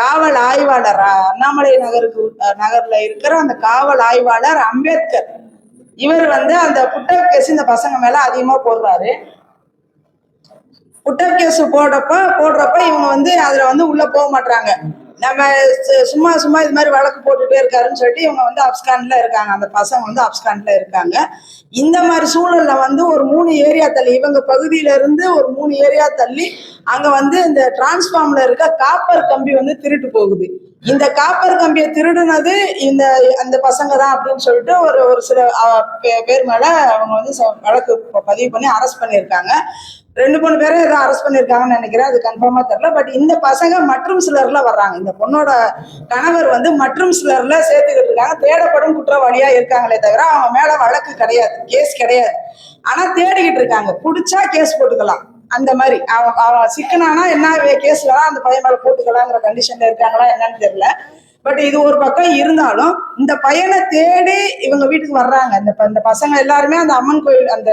காவல் ஆய்வாளர்? அண்ணாமலை நகருக்கு நகர்ல இருக்கிற அந்த காவல் ஆய்வாளர் அம்பேத்கர். இவர் வந்து அந்த புட்டப் கேஸ் இந்த பசங்க மேல அதிகமா போடுறாரு. புட்டப் கேஸ் போடுறப்ப போடுறப்ப இவங்க வந்து அதுல வந்து உள்ள போக மாட்டாங்க நம்ம சு- சும்மா சும்மா இது மாதிரி வழக்கு போட்டுட்டே இருக்காருன்னு சொல்லிட்டு இவங்க வந்து அப்ஸ்கான்ல இருக்காங்க. அந்த பசங்க வந்து அப்ஸ்கான்ல இருக்காங்க. இந்த மாதிரி சூழல்ல வந்து ஒரு மூணு ஏரியா தள்ளி இவங்க பகுதியில இருந்து ஒரு மூணு ஏரியா தள்ளி அங்க வந்து இந்த டிரான்ஸ்ஃபார்ம்ல இருக்க காப்பர் கம்பி வந்து திருட்டு போகுது. இந்த காப்பர் கம்பியை திருடுனது இந்த அந்த பசங்க தான் அப்படின்னு சொல்லிட்டு ஒரு ஒரு சில பே- பேர் மேல அவங்க வந்து ச- வழக்கு பதிவு பண்ணி அரெஸ்ட் பண்ணியிருக்காங்க. ரெண்டு மூணு பேரும் ஏதோ அரெஸ்ட் பண்ணியிருக்காங்கன்னு நினைக்கிறேன். அது கன்ஃபார்மா தெரில பட் இந்த பசங்க மற்றும் சிலர்ல வர்றாங்க. இந்த பொண்ணோட கணவர் வந்து மற்றும் சிலர்ல சேர்த்துக்கிட்டு இருக்காங்க. தேடப்படும் குற்றவாளியா இருக்காங்களே தவிர அவங்க மேல வழக்கு கிடையாது. கேஸ் கிடையாது. ஆனா தேடிக்கிட்டு இருக்காங்க. புடிச்சா கேஸ் போட்டுக்கலாம். அந்த மாதிரி. அவன் அவன் சிக்கனானா என்ன கேஸ் வேணா அந்த பையன் மேல போட்டுக்கலாங்கிற கண்டிஷன்ல இருக்காங்களா என்னன்னு தெரியல. பட் இது ஒரு பக்கம் இருந்தாலும் இந்த பையனை தேடி இவங்க வீட்டுக்கு வர்றாங்க. இந்த இந்த பசங்க எல்லாருமே அந்த அம்மன் கோயில் அந்த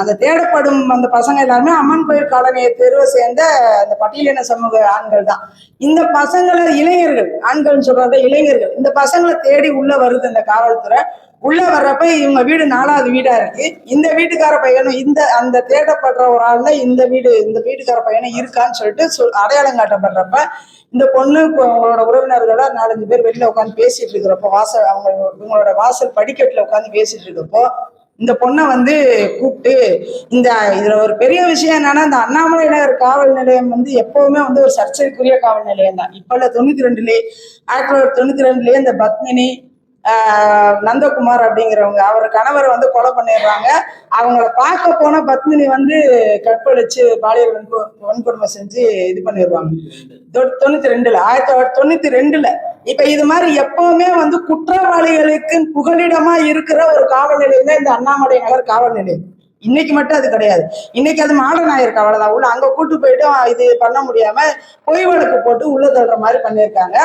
அந்த தேடப்படும் அந்த பசங்க எல்லாருமே அம்மன் கோயில் காலனியை தெருவை சேர்ந்த அந்த பட்டியலின சமூக ஆண்கள் தான். இந்த பசங்களை இளைஞர்கள் ஆண்கள்னு சொல்றத இளைஞர்கள். இந்த பசங்களை தேடி உள்ள வருது இந்த காவல்துறை. உள்ள வர்றப்ப இவங்க வீடு நாலாவது வீடா இருக்கு. இந்த வீட்டுக்கார பையனும் இந்த அந்த தேடப்படுற ஒரு ஆள்ல இந்த வீடு இந்த வீட்டுக்கார பையனும் இருக்கான்னு சொல்லிட்டு சொல் அடையாளம் காட்டப்படுறப்ப இந்த பொண்ணு அவங்களோட உறவினர்களோட நாலஞ்சு பேர் வெளியில உட்காந்து பேசிட்டு இருக்கிறப்போ வாசல் அவங்க இவங்களோட வாசல் படிக்கட்டுல உட்காந்து பேசிட்டு இருக்கப்போ இந்த பொண்ணை வந்து கூப்பிட்டு இந்த இதுல ஒரு பெரிய விஷயம் என்னன்னா இந்த அண்ணாமலை நகர் காவல் நிலையம் வந்து எப்பவுமே வந்து ஒரு சர்ச்சைக்குரிய காவல் நிலையம் தான். இப்ப இல்ல தொண்ணூத்தி ரெண்டுலயே ஆயிரத்தி தொள்ளாயிரத்தி தொண்ணூத்தி ரெண்டுலயே இந்த பத்மினி நந்தகுமார் அப்படிங்கிறவங்க. அவர் கணவரை வந்து கொலை பண்ணிடுறாங்க. அவங்கள பார்க்க போன பத்மினி வந்து கற்பழிச்சு பாலியல் வன்கொ- வன்கொடுமை செஞ்சு இது பண்ணிடுவாங்க தொண்ணூத்தி ரெண்டுல ஆயிரத்தி தொள்ளாயிரத்தி தொண்ணூத்தி ரெண்டுல இப்ப இது மாதிரி எப்பவுமே வந்து குற்றவாளிகளுக்கு புகலிடமா இருக்கிற ஒரு காவல் நிலையம் தான் இந்த அண்ணாமலை நகர் காவல் நிலையம். இன்னைக்கு மட்டும் அது கிடையாது. இன்னைக்கு அது மாடர்ன் ஆயிருக்கு அவ்வளவுதான். உள்ள அங்க கூட்டு போயிட்டு இது பண்ண முடியாம பொய் வழக்கு போட்டு உள்ள தள்ளுற மாதிரி பண்ணியிருக்காங்க.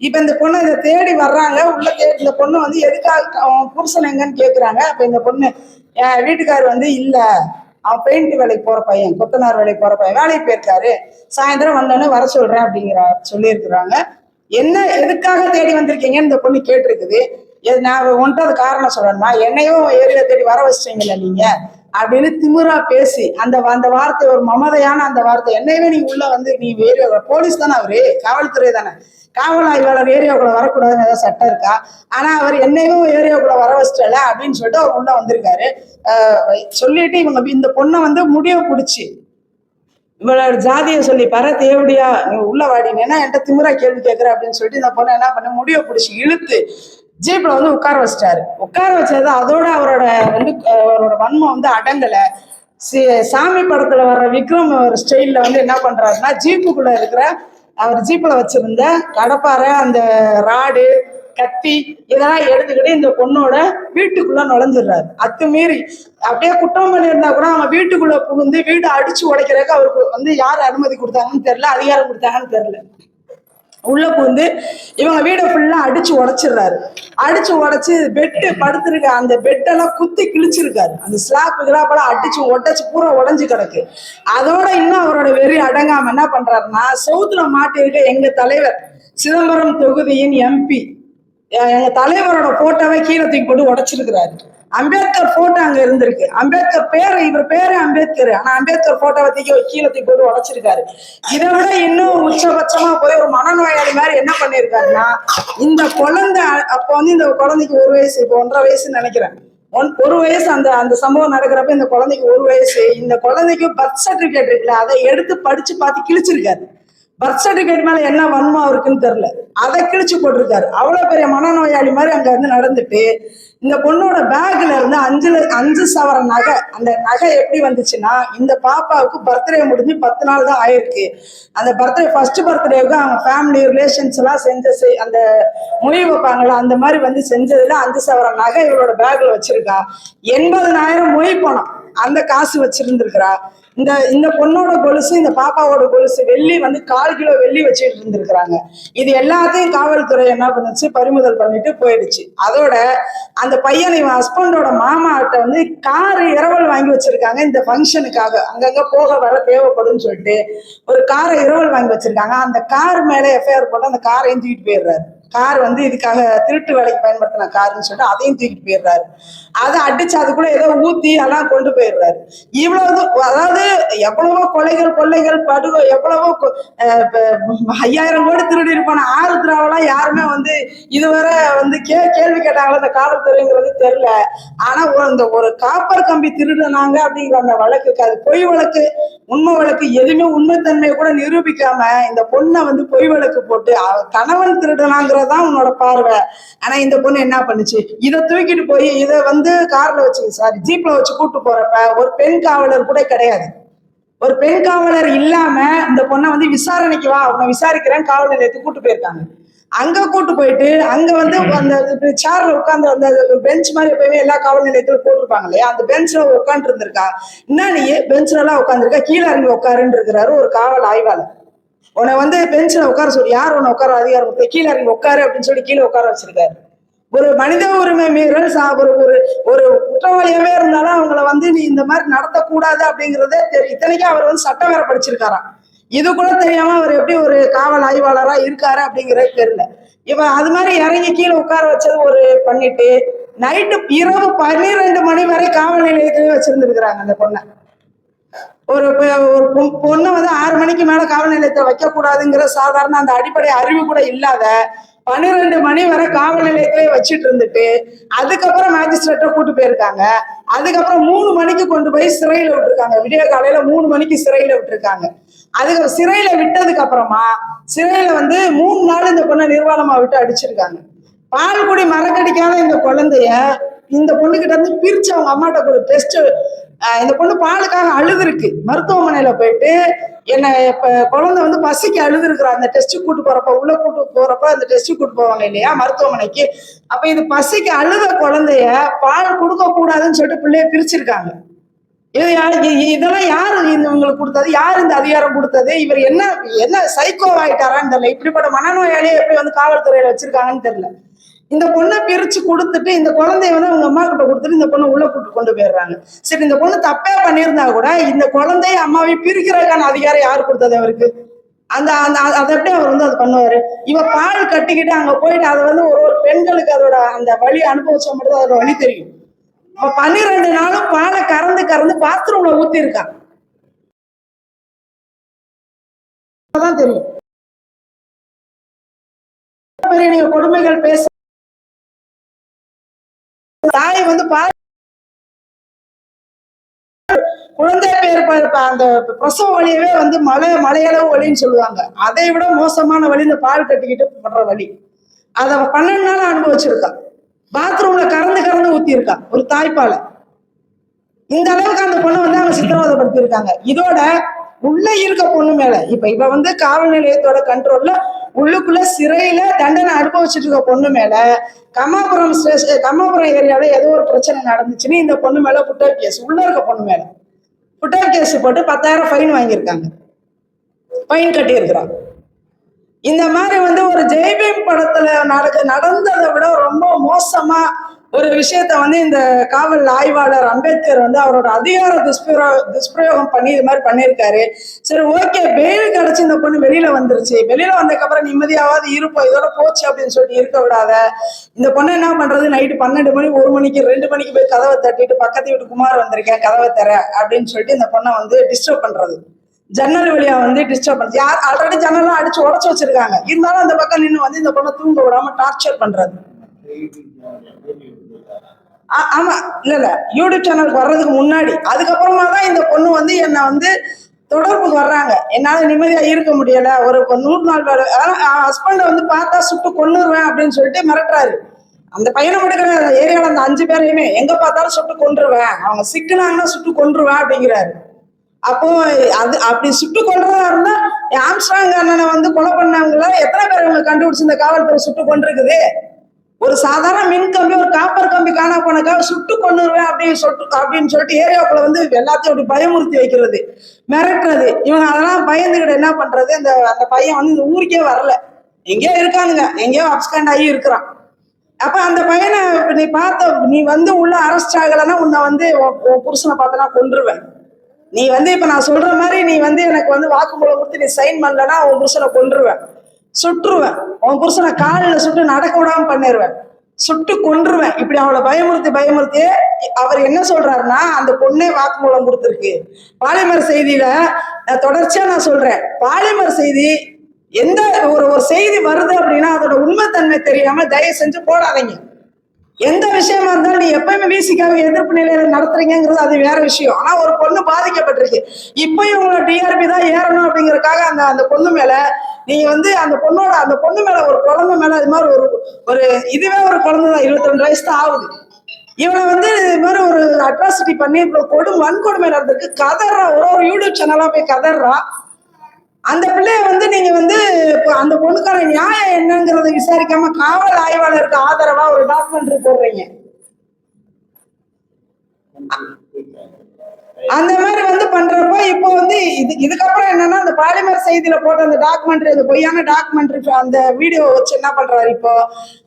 இப்ப இந்த பொண்ணு இதை தேடி வர்றாங்க. உள்ள தேடி இந்த பொண்ணு வந்து எதுக்காக அவன் புருஷன் எங்கன்னு கேக்குறாங்க. அப்ப இந்த பொண்ணு வீட்டுக்காரர் வந்து இல்ல. அவன் பெயிண்ட் வேலைக்கு போற பையன் கொத்தனார் வேலைக்கு போற பையன் வேலைக்கு போயிருக்காரு. சாயந்தரம் வந்தோடனே வர சொல்றேன் அப்படிங்கிற சொல்லியிருக்கிறாங்க. என்ன எதுக்காக தேடி வந்திருக்கீங்கன்னு இந்த பொண்ணு கேட்டிருக்குது. எது நான் உன்ட்டு அது காரணம் சொல்லணுமா? என்னையும் ஏரியா தேடி வர வச்சிட்டீங்கல்ல நீங்க? அப்படின்னு திமிரா பேசி அந்த அந்த வார்த்தை ஒரு மமதையான அந்த வார்த்தை என்னையவே நீ உள்ள வந்து நீ ஏரியா போலீஸ் தானே அவரு? காவல்துறை தானே. காவல் ஆய்வாளர் ஏரியாவுக்குள்ள வரக்கூடாதுன்னு ஏதாவது சட்டம் இருக்கா? ஆனா அவர் என்னையும் ஏரியாவுக்குள்ள வர வச்சிட்டல அப்படின்னு சொல்லிட்டு அவர் உள்ள வந்திருக்காரு. ஆஹ் சொல்லிட்டு இவங்க இந்த பொண்ணை வந்து முடிவு பிடிச்சி. இவளோட ஜாதியை சொல்லி பர தேவடியா நீ உள்ள வாடினேன்னா என்கிட்ட திமிரா கேள்வி கேட்குற அப்படின்னு சொல்லிட்டு இந்த பொண்ணை என்ன பண்ண முடிவை பிடிச்சி இழுத்து ஜீப்ல வந்து உட்கார வச்சிட்டாரு. உட்கார வச்சது அதோட அவரோட வந்து அவரோட வன்மம் வந்து அடங்கல. சாமி படத்துல வர்ற விக்ரம் ஒரு ஸ்டைல்ல வந்து என்ன பண்றாருன்னா ஜீப்புக்குள்ள இருக்கிற அவர் ஜீப்ல வச்சிருந்த கடப்பாறை அந்த ராடு கத்தி இதெல்லாம் எடுத்துக்கிட்டு இந்த பொண்ணோட வீட்டுக்குள்ள நுழைஞ்சிடுறாரு. அத்துமீறி அப்படியே குற்றம் பண்ணியிருந்தா கூட அவன் வீட்டுக்குள்ள புகுந்து வீடு அடிச்சு உடைக்கிறதுக்கு அவருக்கு வந்து யார் அனுமதி கொடுத்தாங்கன்னு தெரியல அதிகாரம் கொடுத்தாங்கன்னு தெரியல. உள்ள பூந்து இவங்க வீடை ஃபுல்லா அடிச்சு உடைச்சிடுறாரு. அடிச்சு உடைச்சு பெட்டு படுத்திருக்க அந்த பெட்டெல்லாம் குத்தி கிழிச்சிருக்காரு. அந்த ஸ்லாப் கிளாப்பெல்லாம் அடிச்சு உடைச்சு பூரா உடஞ்சு கிடக்கு. அதோட இன்னும் அவரோட வெறி அடங்காம என்ன பண்றாருன்னா சவுத்துல மாட்டியிருக்க எங்க தலைவர் சிதம்பரம் தொகுதியின் எம்பி எங்க தலைவரோட போட்டோவை கீழே தூக்கி போட்டு உடைச்சிருக்கிறாரு. அம்பேத்கர் போட்டோ அங்க இருந்திருக்கு. அம்பேத்கர் பேரு இவர் பேரு அம்பேத்கர். ஆனா அம்பேத்கர் போட்டோவை தூக்கி கீழே தூக்கி போட்டு உடைச்சிருக்காரு. இதை விட இன்னும் உச்சபட்சமா போய் ஒரு மனநோயாளி மாதிரி என்ன பண்ணிருக்காருன்னா இந்த குழந்தை அப்போ வந்து இந்த குழந்தைக்கு ஒரு வயசு இப்போ ஒன்றரை வயசுன்னு நினைக்கிறேன். ஒன் ஒரு வயசு அந்த அந்த சம்பவம் நடக்கிறப்ப இந்த குழந்தைக்கு ஒரு வயசு. இந்த குழந்தைக்கு பர்த் சர்டிபிகேட் இருக்குல்ல அதை எடுத்து படிச்சு பார்த்து கிழிச்சிருக்காரு. பர்த் சர்டிஃபிகேட் மேல என்ன வன்மம் இருக்குன்னு தெரியல. அதை கிழிச்சு போட்டிருக்காரு. அவ்வளவு பெரிய மனநோயாளி மாதிரி அங்க வந்து நடந்துட்டு இந்த பொண்ணோட பேக்ல இருந்து அஞ்சு அஞ்சு சவர நகை அந்த நகை எப்படி வந்துச்சுன்னா இந்த பாப்பாவுக்கு பர்த்டே முடிஞ்சு பத்து நாள் தான் ஆயிருக்கு. அந்த பர்த்டே ஃபர்ஸ்ட் பர்த்டேவுக்கு அவங்க ஃபேமிலி ரிலேஷன்ஸ் எல்லாம் செஞ்ச செய்- அந்த மொழி வைப்பாங்களா அந்த மாதிரி வந்து செஞ்சதுல அஞ்சு சவர நகை இவளோட பேக்ல வச்சிருக்கா. எண்பதனாயிரம் மொய் பணம் அந்த காசு வச்சிருந்திருக்கிறா. இந்த இந்த பொண்ணோட கொலுசு இந்த பாப்பாவோட கொலுசு வெள்ளி வந்து கால் கிலோ வெள்ளி வச்சுட்டு இருந்திருக்கிறாங்க. இது எல்லாத்தையும் காவல்துறை என்ன பண்ணுச்சு? பறிமுதல் பண்ணிட்டு போயிடுச்சு. அதோட அந்த பையன் இவன் ஹஸ்பண்டோட மாமாட்ட வந்து கார் இரவல் வாங்கி வச்சிருக்காங்க இந்த ஃபங்க்ஷனுக்காக அங்கங்க போக வர தேவைப்படும்னு சொல்லிட்டு ஒரு காரை இரவல் வாங்கி வச்சிருக்காங்க. அந்த கார் மேல எஃப்ஐஆர் போட்டு அந்த காரையும் தூக்கிட்டு போயிடுறாரு. கார் வந்து இதுக்காக திருட்டு வேலைக்கு பயன்படுத்தின காருன்னு சொல்லிட்டு அதையும் தூக்கிட்டு போயிடுறாரு. அதை அடிச்சு அதுக்குள்ள ஏதோ ஊத்தி எல்லாம் கொண்டு போயிடுறாரு. இவ்வளவு அதாவது எவ்வளவோ கொலைகள் கொள்ளைகள் படுகோ எவ்வளவோ ஐயாயிரம் கோடி திருடி இருப்பான ஆறு திராவெல்லாம் யாருமே வந்து இதுவரை வந்து கே கேள்வி கேட்டாங்களா இந்த காவல்துறைங்கிறது தெரியல. ஆனா இந்த ஒரு காப்பர் கம்பி திருடுனாங்க அப்படிங்கிற அந்த வழக்குக்கு அது பொய் வழக்கு. உண்மை வழக்கு எதுவுமே உண்மைத்தன்மையை கூட நிரூபிக்காம இந்த பொண்ணை வந்து பொய் வழக்கு போட்டு கணவன் திருடனாங்கிறதான் உன்னோட பார்வை. ஆனா இந்த பொண்ணு என்ன பண்ணுச்சு? இதை தூக்கிட்டு போய் இதை வந்து கார்ல வச்சு சாரி ஜீப்ல வச்சு கூட்டு போறப்ப ஒரு பெண் காவலர் கூட கிடையாது. ஒரு பெண் காவலர் இல்லாம இந்த பொண்ணை வந்து விசாரணைக்கு வா உன்னை விசாரிக்கிறேன் காவல் நிலையத்துக்கு கூட்டு போயிருக்காங்க. அங்க கூட்டு போயிட்டு அங்க வந்து அந்த சேர்ல உட்காந்து அந்த பெஞ்ச் மாதிரி எப்பயுமே எல்லா காவல் நிலையத்திலும் போட்டிருப்பாங்க இல்லையா? அந்த பெஞ்ச்ல உட்காந்து இருந்திருக்கா? என்ன நீ பெஞ்ச்ல எல்லாம் உட்காந்துருக்கா கீழே இறங்கி உட்காருன்னு இருக்கிறாரு ஒரு காவல் ஆய்வாளர். உன்னை வந்து பெஞ்சில் உட்கார சொல்லி. யார் உன்னை உட்கார அதிகாரம் கொடுத்தா? கீழே இறங்கி உட்காரு அப்படின்னு சொல்லி கீழே உட்கார வச்சிருக்காரு. ஒரு மனித உரிமை மீறல் ஒரு ஒரு ஒரு குற்றவாளியாவே இருந்தாலும் அவங்கள வந்து நீ இந்த மாதிரி நடத்தக்கூடாது அப்படிங்கறதே தெரியும் இத்தனைக்கும் அவர் வந்து சட்டம் வேற படிச்சிருக்காராம். இது கூட தெரியாம அவர் எப்படி ஒரு காவல் ஆய்வாளரா இருக்காரு அப்படிங்கிறது தெரியல. இவன் அது மாதிரி இறங்கி கீழே உட்கார வச்சது ஒரு பண்ணிட்டு நைட்டு இரவு பன்னிரெண்டு மணி வரை காவல் நிலையத்திலேயே வச்சிருந்துருக்குறாங்க அந்த பொண்ணை. ஒரு ஒரு பொ- பொண்ணை வந்து ஆறு மணிக்கு மேல காவல் நிலையத்தை வைக்க கூடாதுங்கிற சாதாரண அந்த அடிப்படை அறிவு கூட இல்லாத பன்னிரெண்டு மணி வரை காவல் நிலையத்திலே வச்சுட்டு இருந்துட்டு அதுக்கப்புறம் மேஜிஸ்ட்ரேட்டை கூட்டு போயிருக்காங்க. அதுக்கப்புறம் மூணு மணிக்கு கொண்டு போய் சிறையில விட்டுருக்காங்க. விடிய காலையில மூணு மணிக்கு சிறையில விட்டுருக்காங்க. அதுக்கு சிறையில விட்டதுக்கு அப்புறமா சிறையில வந்து மூணு நாள் இந்த பொண்ணை நிர்வாணமா விட்டு அடிச்சிருக்காங்க. பால் குடி மரக்கடிக்காத இந்த குழந்தைய இந்த பொண்ணுகிட்ட இருந்து பிரிச்சு அவங்க அம்மாட்ட கொடு. டெஸ்ட் இந்த பொண்ணு பாலுக்காக அழுதுருக்கு. மருத்துவமனையில போயிட்டு என்ன இப்ப குழந்தை வந்து பசிக்கு அழுதுருக்குற. அந்த டெஸ்ட் கூட்டு போறப்ப உள்ள கூட்டு போறப்ப அந்த டெஸ்ட் கூட்டு போவாங்க இல்லையா மருத்துவமனைக்கு. அப்ப இது பசிக்கு அழுத குழந்தைய பால் கொடுக்க கூடாதுன்னு சொல்லிட்டு பிள்ளைய பிரிச்சிருக்காங்க. இது யாரு இதெல்லாம் யாரு இந்த உங்களுக்கு கொடுத்தது? யார் இந்த அதிகாரம் கொடுத்தது? இவர் என்ன என்ன சைக்கோ ஆயிட்டாரான்னு தெரியல இப்படிப்பட்ட மனநோயாளியை எப்படி வந்து காவல்துறையில வச்சிருக்காங்கன்னு தெரியல. இந்த பொண்ணை பிரிச்சு கொடுத்துட்டு இந்த குழந்தைய வந்து அவங்க அம்மா கிட்ட கொடுத்துட்டு இந்த பொண்ணை உள்ள கூட்டு கொண்டு போயிடுறாங்க. சரி இந்த பொண்ணு தப்பே பண்ணியிருந்தா கூட இந்த குழந்தைய அம்மாவை பிரிக்கிறதுக்கான அதிகாரம் யார் கொடுத்தது அவருக்கு? அந்த அந்த அதை எப்படி அவர் வந்து அது பண்ணுவாரு? இவ பால் கட்டிக்கிட்டு அங்க போயிட்டு அதை வந்து ஒரு ஒரு பெண்களுக்கு அதோட அந்த வழி அனுபவிச்சா மட்டும் அதோட வழி தெரியும். இப்ப பன்னிரெண்டு நாளும் பாலை கறந்து கறந்து பாத்ரூம்ல ஊத்தி இருக்கான் தெரியும். பெரிய நீங்க கொடுமைகள் பேச தாய் வந்து பா குழந்தை பேர் அந்த பிரசவ வழியவே வந்து மலை மலையளவு வழின்னு சொல்லுவாங்க. அதை விட மோசமான வழி இந்த பால் கட்டிக்கிட்டு படுற வழி. அதை அவ பன்னெண்டு நாள் அனுபவிச்சிருக்கான் பாத்ரூம்ல கறந்து கறந்து ஊத்திருக்கான் ஒரு தாய்ப்பாலை. இந்த அளவுக்கு அந்த பொண்ணை வந்து அவங்க சித்திரவதைப்படுத்தியிருக்காங்க. இதோட உள்ள இருக்க பொண்ணு மேல இப்ப இவ வந்து காவல் நிலையத்தோட கண்ட்ரோல்ல உள்ளுக்குள்ள சிறையில தண்டனை அனுபவிச்சுட்டு இருக்க பொண்ணு மேல கம்மாபுரம் ஸ்டேஷன் கம்மாபுரம் ஏரியால ஏதோ ஒரு பிரச்சனை நடந்துச்சுன்னு இந்த பொண்ணு மேல புட்டர் கேஸ் உள்ள இருக்க பொண்ணு மேல. புட்டர் கேஸ் போட்டு பத்தாயிரம் ஃபைன் வாங்கியிருக்காங்க. ஃபைன் கட்டியிருக்கிறாங்க. இந்த மாதிரி வந்து ஒரு ஜெய்பீம் படத்துல நடக்க நடந்ததை விட ரொம்ப மோசமா ஒரு விஷயத்த வந்து இந்த காவல் ஆய்வாளர் அம்பேத்கர் வந்து அவரோட அதிகார துஷ்பிரயோ துஷ்பிரயோகம் பண்ணி இது மாதிரி பண்ணியிருக்காரு. சரி ஓகே பெயிலுக்கு கிடைச்சு இந்த பொண்ணு வெளியில வந்துருச்சு. வெளியில வந்ததுக்கப்புறம் நிம்மதியாவது இருப்போம் இதோட போச்சு அப்படின்னு சொல்லிட்டு இருக்க விடாத. இந்த பொண்ணு என்ன பண்றது? நைட்டு பன்னெண்டு மணி ஒரு மணிக்கு ரெண்டு மணிக்கு போய் கதவை தட்டிட்டு பக்கத்து வீட்டு குமார் வந்திருக்கேன் கதவை தர அப்படின்னு சொல்லிட்டு இந்த பொண்ணை வந்து டிஸ்டர்ப் பண்றது. ஜன்னல் வழியா வந்து டிஸ்டர்ப் பண்ணுறது யார் ஆல்ரெடி ஜன்னல்லாம் அடிச்சு உடச்சு வச்சிருக்காங்க. இருந்தாலும் அந்த பக்கம் நின்று வந்து இந்த பொண்ணை தூங்க விடாம டார்ச்சர் பண்றது. ஆ- ஆமா. இல்ல இல்ல. யூடியூப் சேனலுக்கு வர்றதுக்கு முன்னாடி. அதுக்கப்புறமா தான் இந்த பொண்ணு வந்து என்னை வந்து தொடர்புக்கு வர்றாங்க. என்னால நிம்மதியா இருக்க முடியல. ஒரு நூறு நாள் வேலை ஹஸ்பண்டை வந்து பார்த்தா சுட்டு கொன்னுருவேன் அப்படின்னு சொல்லிட்டு மிரட்டுறாரு. அந்த பையனை மட்டும் கிடையாது ஏரியால அந்த அஞ்சு பேரையுமே. எங்க பார்த்தாலும் சுட்டு கொண்டுருவேன் அவங்க சிக்கினாங்கன்னா சுட்டு கொண்டுருவேன் அப்படிங்கிறாரு. அப்போ அது அப்படி சுட்டு கொல்றதா இருந்தா ஆம்ஸ்ட்ராங் அண்ணனை வந்து கொலை பண்ணவங்கள எத்தனை பேர் அவங்க கண்டுபிடிச்சு இந்த காவல்துறை சுட்டு கொண்டிருக்குது சாதாரண மின் கம்பி ஒரு காப்பர் கம்பி காணா போனக்காக சுட்டு கொண்டுருவேன் அப்படின்னு சொட்டு அப்படின்னு சொல்லிட்டு ஏரியாவுக்குள்ள வந்து எல்லாத்தையும் அப்படி பயமுறுத்தி வைக்கிறது மிரட்டுறது. இவன் அதெல்லாம் பயந்துகிட்டு என்ன பண்றது? இந்த அந்த பையன் வந்து இந்த ஊருக்கே வரல. எங்கேயோ இருக்கானுங்க. எங்கேயோ அப்ஸ்கண்ட் ஆகி இருக்கிறான். அப்ப அந்த பையனை நீ பார்த்த நீ வந்து உள்ள அரெஸ்ட் ஆகலைன்னா உன்னை வந்து புருஷனை பார்த்தனா கொன்றுவேன். நீ வந்து இப்ப நான் சொல்ற மாதிரி நீ வந்து எனக்கு வந்து வாக்குமூலம் கொடுத்து நீ சைன் பண்ணலன்னா உன் புருஷனை கொன்றுவேன். சுட்டுருவேன் உன் புருஷனை காலில் சுட்டு நடக்க விடாம பண்ணிடுவேன் சுட்டு கொன்றுவேன். இப்படி அவளை பயமுறுத்தி பயமுறுத்தி அவர் என்ன சொல்றாருன்னா அந்த பொண்ணே வாக்குமூலம் கொடுத்துருக்கு. பாலிமர் செய்தியில நான் தொடர்ச்சியா நான் சொல்றேன். பாலிமர் செய்தி எந்த ஒரு ஒரு செய்தி வருது அப்படின்னா அதோட உண்மைத்தன்மை தெரியாம தயவு செஞ்சு போடாதீங்க. எந்த விஷயமா இருந்தாலும் நீ எப்பயுமே வீசிக்காக எதிர்ப்பு நிலையில நடத்துறீங்கிறது அது வேற விஷயம். ஆனா ஒரு பொண்ணு பாதிக்கப்பட்டிருக்கு. இப்பயும் உங்களை டிஆர்பி தான் ஏறணும் அப்படிங்கறக்காக அந்த அந்த பொண்ணு மேல நீங்க வந்து அந்த பொண்ணோட அந்த பொண்ணு மேல ஒரு குழந்தை மேல இது மாதிரி ஒரு ஒரு இதுவே ஒரு குழந்தை தான். இருபத்தி ரெண்டு வயசு தான் ஆகுது. இவனை வந்து இது மாதிரி ஒரு அட்ராசிட்டி பண்ணி இப்போ கொடும் வன்கொடுமை நடந்திருக்கு. கதறா ஒரு ஒரு யூடியூப் சேனலா போய் கதறா. அந்த பிள்ளைய வந்து நீங்க வந்து இப்போ அந்த பொண்ணுக்கான நியாயம் என்னங்கிறத விசாரிக்காம காவல் ஆய்வாளருக்கு ஆதரவா ஒரு டாக்குமெண்ட்ரி போடுறீங்க. அந்த மாதிரி வந்து பண்றப்ப இப்போ வந்து இது இதுக்கப்புறம் என்னன்னா அந்த பாலிமர் செய்தியில போட்ட அந்த டாக்குமெண்ட்ரி அந்த பொய்யான டாக்குமெண்ட்ரி அந்த வீடியோ வச்சு என்ன பண்றாரு இப்போ?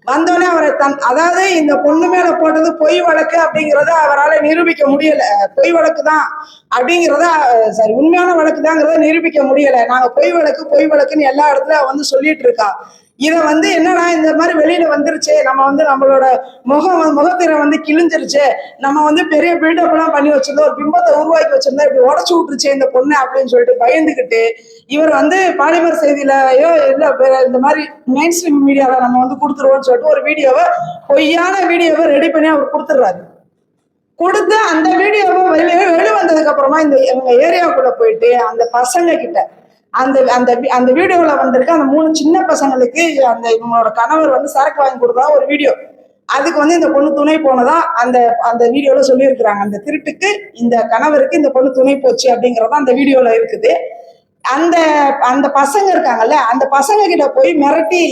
வந்தோடனே அவரை தன் அதாவது இந்த பொண்ணு மேல போட்டது பொய் வழக்கு அப்படிங்கறத அவரால் நிரூபிக்க முடியல. பொய் வழக்கு தான் அப்படிங்கிறத சரி உண்மையான வழக்கு தாங்கிறத நிரூபிக்க முடியல. நாங்க பொய் வழக்கு பொய் வழக்குன்னு எல்லா இடத்துல வந்து சொல்லிட்டு இருக்கா. இதை வந்து என்னன்னா இந்த மாதிரி வெளியில வந்துருச்சு? நம்ம வந்து நம்மளோட முகம் முகத்திரை வந்து கிழிஞ்சிருச்சு. நம்ம வந்து பெரிய பில்டப் எல்லாம் பண்ணி வச்சிருந்தோம். ஒரு பிம்பத்தை உருவாக்கி வச்சிருந்தோம் இப்படி உடச்சு விட்டுருச்சு இந்த பொண்ணு அப்படின்னு சொல்லிட்டு பயந்துகிட்டு இவர் வந்து பாலிமர் செய்தியிலயோ இல்ல இந்த மாதிரி மெயின் ஸ்ட்ரீம் மீடியால நம்ம வந்து கொடுத்துருவோம்னு சொல்லிட்டு ஒரு வீடியோவை பொய்யான வீடியோவை ரெடி பண்ணி அவர் கொடுத்துடுறாரு. கொடுத்து அந்த வீடியோவை வெளியே வெளி வந்ததுக்கு அப்புறமா இந்த இவங்க ஏரியாவுக்குள்ள போயிட்டு அந்த பசங்க கிட்ட அந்த அந்த அந்த வீடியோவில் வந்திருக்க அந்த மூணு சின்ன பசங்களுக்கு அந்த இவங்களோட கணவர் வந்து சரக்கு வாங்கி கொடுத்தா ஒரு வீடியோ. அதுக்கு வந்து இந்த பொண்ணு துணை போனதா அந்த அந்த வீடியோல சொல்லியிருக்கிறாங்க. அந்த திருட்டுக்கு இந்த கணவருக்கு இந்த பொண்ணு துணை போச்சு அப்படிங்கறதா அந்த வீடியோல இருக்குது. அந்த அந்த பசங்க இருக்காங்கல்ல அந்த பசங்க கிட்ட போய் மிரட்டி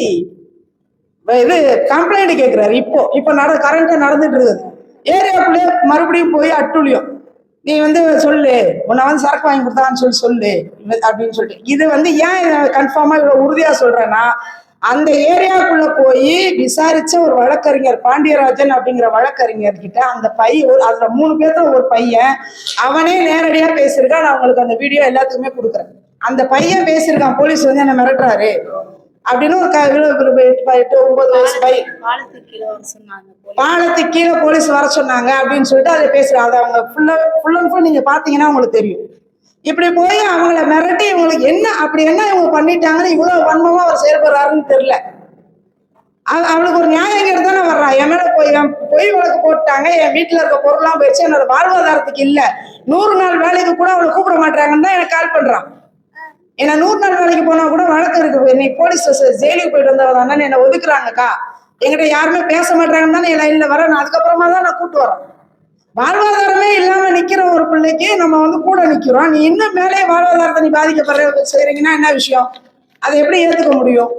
இது கம்ப்ளைண்ட் கேட்கிறாரு இப்போ. இப்போ நட கரண்டா நடந்துட்டு இருக்குது. ஏரியாக்குள்ளே மறுபடியும் போய் அட்டுழியும். நீ வந்து சொல்லு உன்னை வந்து சரக்கு வாங்கி கொடுத்தான்னு சொல்லி சொல்லு அப்படின்னு சொல்லிட்டு. இது வந்து ஏன் கன்ஃபார்மா இவ்வளவு உறுதியா சொல்றேன்னா அந்த ஏரியாக்குள்ள போய் விசாரிச்ச ஒரு வழக்கறிஞர் பாண்டியராஜன் அப்படிங்கிற வழக்கறிஞர் கிட்ட அந்த பையன் ஒரு அதுல மூணு பேர்த்துல ஒரு பையன் அவனே நேரடியா பேசியிருக்கான் நான் உங்களுக்கு அந்த வீடியோ எல்லாத்துக்குமே கொடுக்குறேன். அந்த பையன் பேசியிருக்கான் போலீஸ் வந்து என்ன மிரட்டுறாரு. அப்படின்னு ஒரு எட்டு ஒன்பது வயசு பையன் பாலத்துக்கு கீழே போலீஸ். பாலத்துக்கு கீழே போலீஸ் வர சொன்னாங்க அப்படின்னு சொல்லிட்டு அதை பேசுறாங்க. அதை அவங்க ஃபுல்லா ஃபுல் அண்ட் ஃபுல் நீங்க பாத்தீங்கன்னா உங்களுக்கு தெரியும். இப்படி போய் அவங்கள மிரட்டி இவங்களுக்கு என்ன அப்படி என்ன இவங்க பண்ணிட்டாங்கன்னு இவ்வளவு வன்மமா அவர் செயல்படுறாருன்னு தெரியல. அவ- அவளுக்கு ஒரு நியாயம் தானே வர்றான் என் மேல போய் என் பொய் வழக்கு போட்டாங்க என் வீட்டுல இருக்க பொருள்லாம் போயிடுச்சு. என்னோட வாழ்வாதாரத்துக்கு இல்ல. நூறு நாள் வேலைக்கு கூட அவளை கூப்பிட மாட்டாங்கன்னு தான் எனக்கு கால் பண்றான் ஏன்னா நூறு நாள் வேலைக்கு போனா கூட வழக்கு இருக்கு. நீ போலீஸ் ஸ்டேஷன் ஜெயிலுக்கு போயிட்டு வந்தவ தானே என்னை ஒதுக்குறாங்கக்கா. எங்கிட்ட யாருமே பேச மாட்டாங்கன்னு தானே என் லைன்ல வரேன் நான் அதுக்கப்புறமா தான் நான் கூட்டு வரேன். வாழ்வாதாரமே இல்லாம நிக்கிற ஒரு பிள்ளைக்கு நம்ம வந்து கூட நிக்கிறோம். நீ இன்னும் மேலே வாழ்வாதாரத்தை நீ பாதிக்கப்படுற செய்றீங்கன்னா என்ன விஷயம்? அதை எப்படி ஏத்துக்க முடியும்?